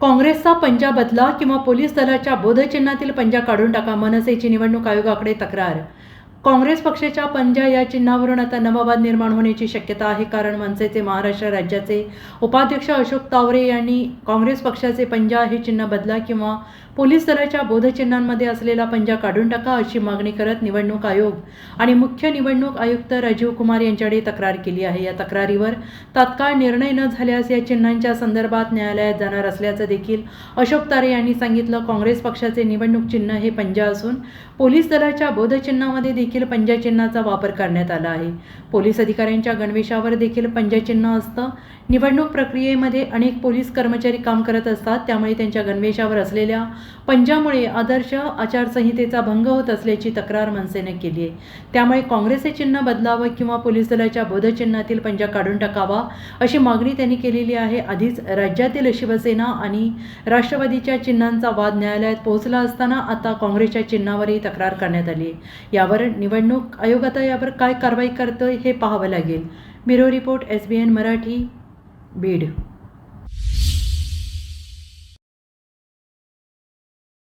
काँग्रेसचा पंजा बदला किंवा पोलीस दलाच्या बोधचिन्हातील पंजा काढून टाका मनसेची निवडणूक आयोगाकडे तक्रार काँग्रेस पक्षाच्या पंजा या चिन्हावरून आता नवाबाद निर्माण होण्याची शक्यता आहे. कारण मनसेचे महाराष्ट्र राज्याचे उपाध्यक्ष अशोक तावरे यांनी काँग्रेस पक्षाचे पंजा हे चिन्ह बदला किंवा पोलीस दलाच्या बोधचिन्हांमध्ये असलेला पंजा काढून टाका अशी मागणी करत निवडणूक आयोग आणि मुख्य निवडणूक आयुक्त राजीव कुमार यांच्याकडे तक्रार केली आहे. या तक्रारीवर तात्काळ निर्णय न झाल्यास या चिन्हांच्या संदर्भात न्यायालयात जाणार असल्याचं देखील अशोक तारे यांनी सांगितलं. काँग्रेस पक्षाचे निवडणूक चिन्ह हे पंजा असून पोलीस दलाच्या बोधचिन्हामध्ये देखील देखील पंजाचिन्हाचा वापर करण्यात आला आहे. पोलीस अधिकाऱ्यांच्या गणवेशावर देखील पंजाचिन्ह असतं. निवडणूक प्रक्रियेमध्ये अनेक पोलीस कर्मचारी काम करत असतात. त्यामुळे त्यांच्या गणवेशावर असलेल्या पंजामुळे आदर्श आचारसंहितेचा भंग होत असल्याची तक्रार मनसेने केली आहे. त्यामुळे काँग्रेसचे चिन्ह बदलावं किंवा पोलीस दलाच्या बोधचिन्हातील पंजा काढून टाकावा अशी मागणी त्यांनी केलेली आहे. आधीच राज्यातील शिवसेना आणि राष्ट्रवादीच्या चिन्हांचा वाद न्यायालयात पोहोचला असताना आता काँग्रेसच्या चिन्हावरही तक्रार करण्यात आली आहे. यावर निवडणूक आयोग आता यावर काय कारवाई करतं हे पाहावं लागेल. Bureau report S B N Marathi Beed.